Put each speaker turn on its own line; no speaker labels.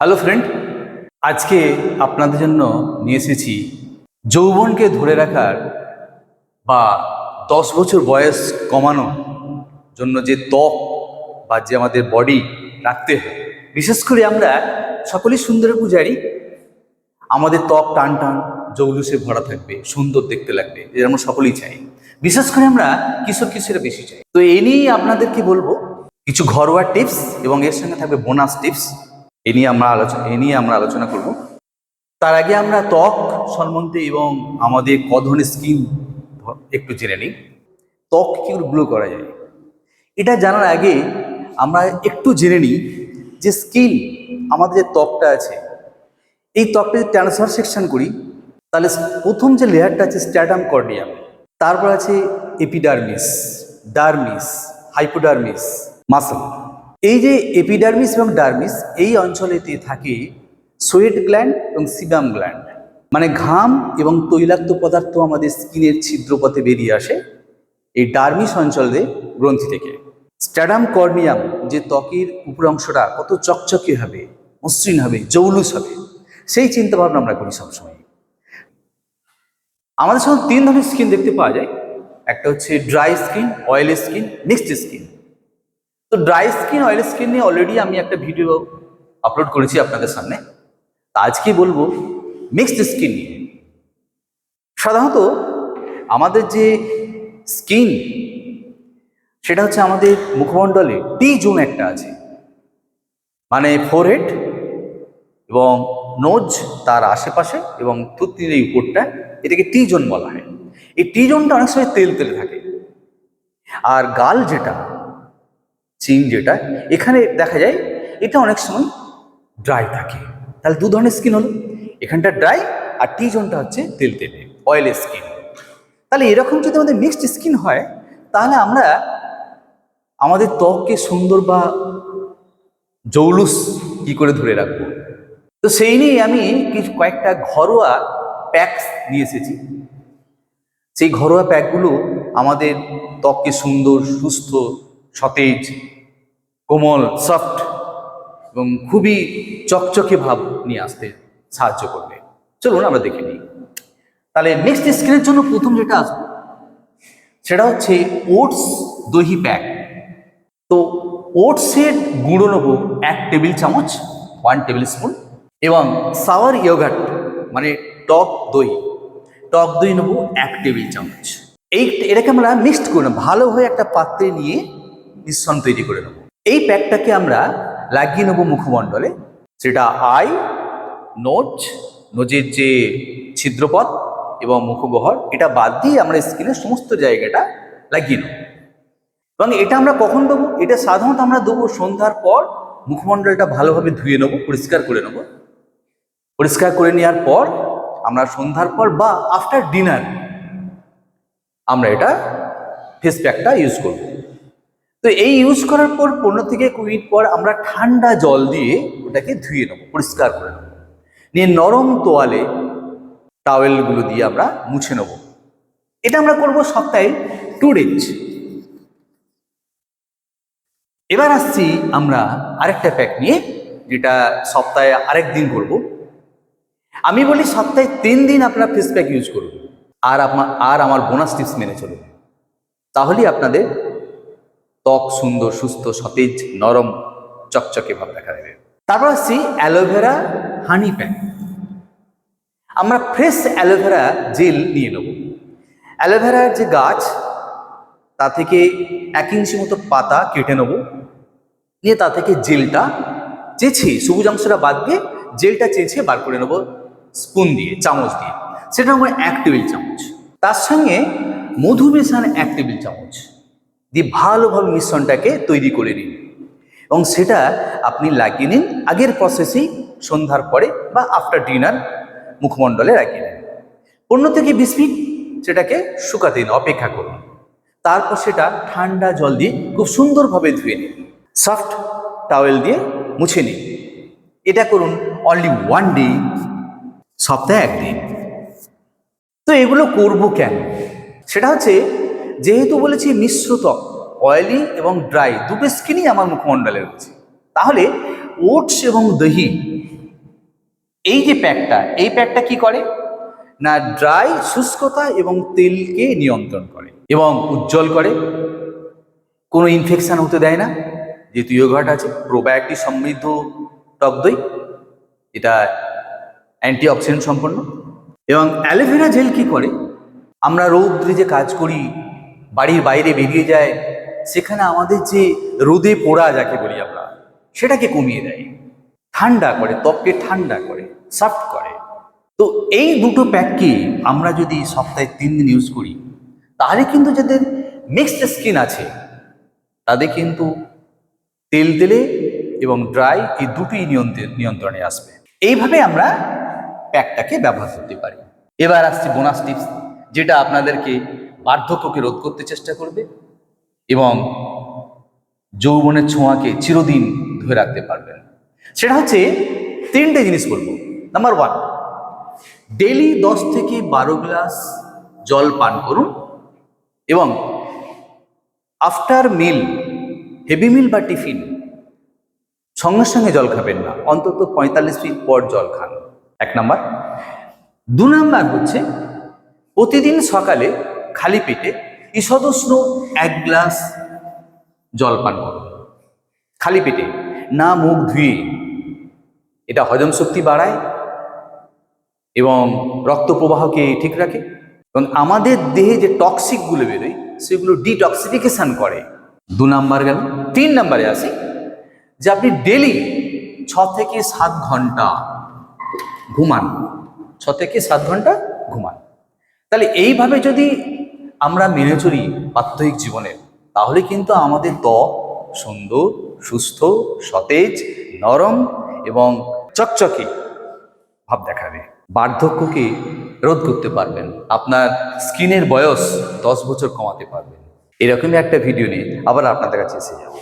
Hello friend আজকে আপনাদের জন্য নিয়ে এসেছি যৌবনকে ধরে রাখার বা দশ বছর বয়স কমানো জন্য যে ত্বক বা যে আমাদের বডি রাখতে হয়। বিশেষ করে আমরা সকলেই সুন্দর পূজারি। আমাদের ত্বক টান টান, জৌলুসে ভরা থাকবে, সুন্দর দেখতে লাগবে এটা আমরা সকলেই চাই। বিশেষ করে আমরা কিশোর কিশোরে বেশি চাই। তো এ নিয়েই আপনাদেরকে বলব, কিছু ঘরোয়া টিপস এবং এর সঙ্গে থাকবে বোনাস টিপস এ নিয়ে আমরা আলোচনা এ নিয়ে আমরা আলোচনা করব। তার আগে আমরা ত্বক সম্বন্ধে এবং আমাদের ক ধরনের স্কিন একটু জেনে নিই। ত্বক কী গ্লো করা যায়? এটা জানার আগে আমরা একটু জেনে নিই যে স্কিন, আমাদের যে ত্বকটা আছে, এই ত্বকটা যদি ট্রান্সফার সেকশন করি, তাহলে প্রথম যে লেয়ারটা আছে স্ট্যাটাম কর্ডিয়াম তারপর আছে এপিডার্মিস ডার্মিস হাইপোডার্মিস মাসল এই যে এপিডার্মিস এবং ডার্মিস এই অঞ্চলেতে থাকে সোয়েট গ্ল্যান্ড এবং সিবাম গ্ল্যান্ড মানে ঘাম এবং তৈলাক্ত পদার্থ আমাদের স্কিনের ছিদ্রপথে বেরিয়ে আসে এই ডার্মিস অঞ্চলে গ্রন্থি থেকে। স্ট্যাডাম কর্নিয়াম যে ত্বকের উপর অংশটা কত চকচকে হবে, মসৃণ হবে, জৌলুস হবে, সেই চিন্তা ভাবনা আমরা করি সবসময় আমাদের সঙ্গে তিন ধরনের স্কিন দেখতে পাওয়া যায়। একটা হচ্ছে dry skin oily skin mixed skin তো ড্রাই স্কিন অয়েল স্কিন নিয়ে অলরেডি আমি একটা ভিডিও আপলোড করেছি আপনাদের সামনে। আজকে বলব মিক্সড স্কিন নিয়ে। সাধারণত আমাদের যে স্কিন সেটা হচ্ছে আমাদের মুখমণ্ডলে টি জোন একটা আছে। মানে ফোরহেড এবং নোজ তার আশেপাশে এবং থুতনির এই উপরটা, এটাকে টি জোন বলা হয়। এই টি জোনটা অনেক সময় তেল তেলে থাকে। আর গাল যেটা চিন যেটা, এখানে দেখা যায় এটা অনেক সময় ড্রাই থাকে। তাহলে দু ধরনের স্কিন হলো। এখানটা ড্রাই আর টি জোনটা হচ্ছে তেল তেলে অয়েল স্কিন তাহলে এরকম যদি আমাদের মিক্সড স্কিন হয়, তাহলে আমরা আমাদের ত্বককে সুন্দর বা জৌলুস কি করে ধরে রাখব? তো সেই নিয়ে আমি কিছু কয়েকটা ঘরোয়া প্যাকস নিয়ে এসেছি। সেই ঘরোয়া প্যাকগুলো আমাদের ত্বককে সুন্দর, সুস্থ, সতেজ কোমল সফট এবং খুবই চকচকে ভাব নিয়ে আসতে সাহায্য করবে। চলুন আমরা দেখে নিই। তাহলে নেক্সট স্ক্রিনের জন্য প্রথম যেটা আসবে সেটা হচ্ছে ওটস দহি প্যাক তো ওটসের গুঁড়ো নেব এক টেবিল চামচ ওয়ান টেবিল স্পুন এবং সাওয়ার ইয়োগাট মানে টক দই। টক দই নেব এক টেবিল চামচ। এই এটাকে আমরা মিক্সড করে নেব। ভালোভাবে একটা পাত্রে নিয়ে মিশ্রণ তৈরি করে নেব। এই প্যাকটাকে আমরা লাগিয়ে নেব মুখমণ্ডলে। সেটা আই নোজ নোজের যে ছিদ্রপথ এবং মুখগহর এটা বাদ দিয়ে আমরা স্কিনের সমস্ত জায়গাটা লাগিয়ে নেব। এবং এটা আমরা কখন দেবো? এটা সাধারণত আমরা দেবো সন্ধ্যার পর, মুখমণ্ডলটা ভালোভাবে ধুয়ে নেব, পরিষ্কার করে নেব। পরিষ্কার করে নেওয়ার পর, আমরা সন্ধ্যার পর বা আফটার ডিনার আমরা এটা ফেস প্যাকটা ইউজ করব। তো এই ইউজ করার পর পনেরো থেকে কুড়ি মিনিট পর আমরা ঠান্ডা জল দিয়ে ওটাকে ধুয়ে নেব, পরিষ্কার করে নেব। নিয়ে নরম তোয়ালে টাওয়েলগুলো দিয়ে আমরা মুছে নেব। এটা আমরা করব সপ্তাহে টু ডেজ এবার আসছি আমরা আরেকটা প্যাক নিয়ে, যেটা সপ্তাহে আরেক দিন করব। আমি বলি সপ্তাহে তিন দিন আপনারা ফেস প্যাক ইউজ করুন। আর আমার আর আমার বোনাস টিপস মেনে চলুন। তাহলেই আপনাদের ত্বক সুন্দর, সুস্থ, সতেজ, নরম, চকচকে ভাব দেখা দেবে। তারপর আসছি অ্যালোভেরা হানি প্যান আমরা ফ্রেশ অ্যালোভেরা জেল নিয়ে নেব। অ্যালোভেরার যে গাছ, তা থেকে এক ইঞ্চি মতো পাতা কেটে নেব। নিয়ে তা থেকে জেলটা চেঁচে, সবুজ অংশটা বাদ দিয়ে জেলটা চেঁচে বার করে নেব স্পুন দিয়ে, চামচ দিয়ে। সেটা নেব এক টেবিল চামচ। তার সঙ্গে মধু মেশান এক টেবিল চামচ। দিয়ে ভালোভাবে মিশ্রণটাকে তৈরি করে নিন। এবং সেটা আপনি লাগিয়ে নিন, আগের প্রসেসেই সন্ধ্যার পরে বা আফটার ডিনার মুখমণ্ডলে রাখিয়ে নিন। পনেরো থেকে বিশ মিনিট সেটাকে শুকাতে দিন, অপেক্ষা করুন। তারপর সেটা ঠান্ডা জল দিয়ে খুব সুন্দরভাবে ধুয়ে নিন। সফট টাওয়েল দিয়ে মুছে নিন। এটা করুন অনলি ওয়ান ডে সপ্তাহে একদিন। তো এগুলো করব কেন? সেটা হচ্ছে যেহেতু বলেছি মিশ্র ত্বক অয়েলি এবং ড্রাই দুটো স্কিনই আমার মুখমণ্ডলে রয়েছে। তাহলে ওটস এবং দহি, এই যে প্যাকটা, এই প্যাকটা কি করে? না ড্রাই শুষ্কতা এবং তেলকে নিয়ন্ত্রণ করে এবং উজ্জ্বল করে। কোনো ইনফেকশন হতে দেয় না। যেহেতু ইয়োগাট আছে প্রোবায়োটিক সমৃদ্ধ টক দই। এটা অ্যান্টিঅক্সিডেন্ট সম্পন্ন। এবং অ্যালোভেরা জেল কি করে? আমরা রৌদ্রে যে কাজ করি বাড়ির বাইরে বেরিয়ে যায়, সেখানে আমাদের যে রোদে পোড়া যাকে বলি আমরা, সেটাকে কমিয়ে দেয়। ঠান্ডা করে, ত্বককে ঠান্ডা করে সফট করে। তো এই দুটো প্যাককে আমরা যদি সপ্তাহে তিন দিন ইউজ করি, তাহলে কিন্তু যাদের মিক্সড স্কিন আছে, তাদের কিন্তু তেল তেলে এবং ড্রাই এই দুটোই নিয়ন্ত্রণ, নিয়ন্ত্রণে আসবে। এইভাবে আমরা প্যাকটাকে ব্যবহার করতে পারি। এবার আসছে বোনাস টিপস যেটা আপনাদেরকে বার্ধক্যকে রোধ করতে চেষ্টা করবে এবং যৌবনের ছোঁয়াকে চিরদিন ধরে রাখতে পারবেন সেটা হচ্ছে তিনটে জিনিস বলব। নাম্বার ওয়ান ডেলি দশ থেকে বারো গ্লাস জল পান করুন এবং আফটার মিল হেভি মিল বা টিফিন সঙ্গে সঙ্গে জল খাবেন না। অন্তত পঁয়তাল্লিশ মিনিট পর জল খান। এক নাম্বার দু নাম্বার হচ্ছে, প্রতিদিন সকালে খালি পেটে ঈষদুষ্ণ এক গ্লাস জল পান করুন খালি পেটে, না মুখ ধুয়ে। এটা হজম শক্তি বাড়ায় এবং রক্ত প্রবাহকে ঠিক রাখে। এবং আমাদের দেহে যে টক্সিকগুলো বেরোয়, সেগুলো ডিটক্সিফিকেশন করে। দু নাম্বার গেল। তিন নাম্বারে আসি, যে আপনি ডেলি ছ থেকে সাত ঘণ্টা ঘুমান। ছ থেকে সাত ঘণ্টা ঘুমান। তাহলে এইভাবে যদি আমরা মেনে চলি প্রাত্যহিক জীবনের তাহলে কিন্তু আমাদের ত্বক সুন্দর, সুস্থ, সতেজ, নরম এবং চকচকে ভাব দেখাবে। বার্ধক্যকে রোধ করতে পারবেন। আপনার স্কিনের বয়স দশ বছর কমাতে পারবেন। এরকমই একটা ভিডিও নিয়ে আবার আপনাদের কাছে এসে যাব।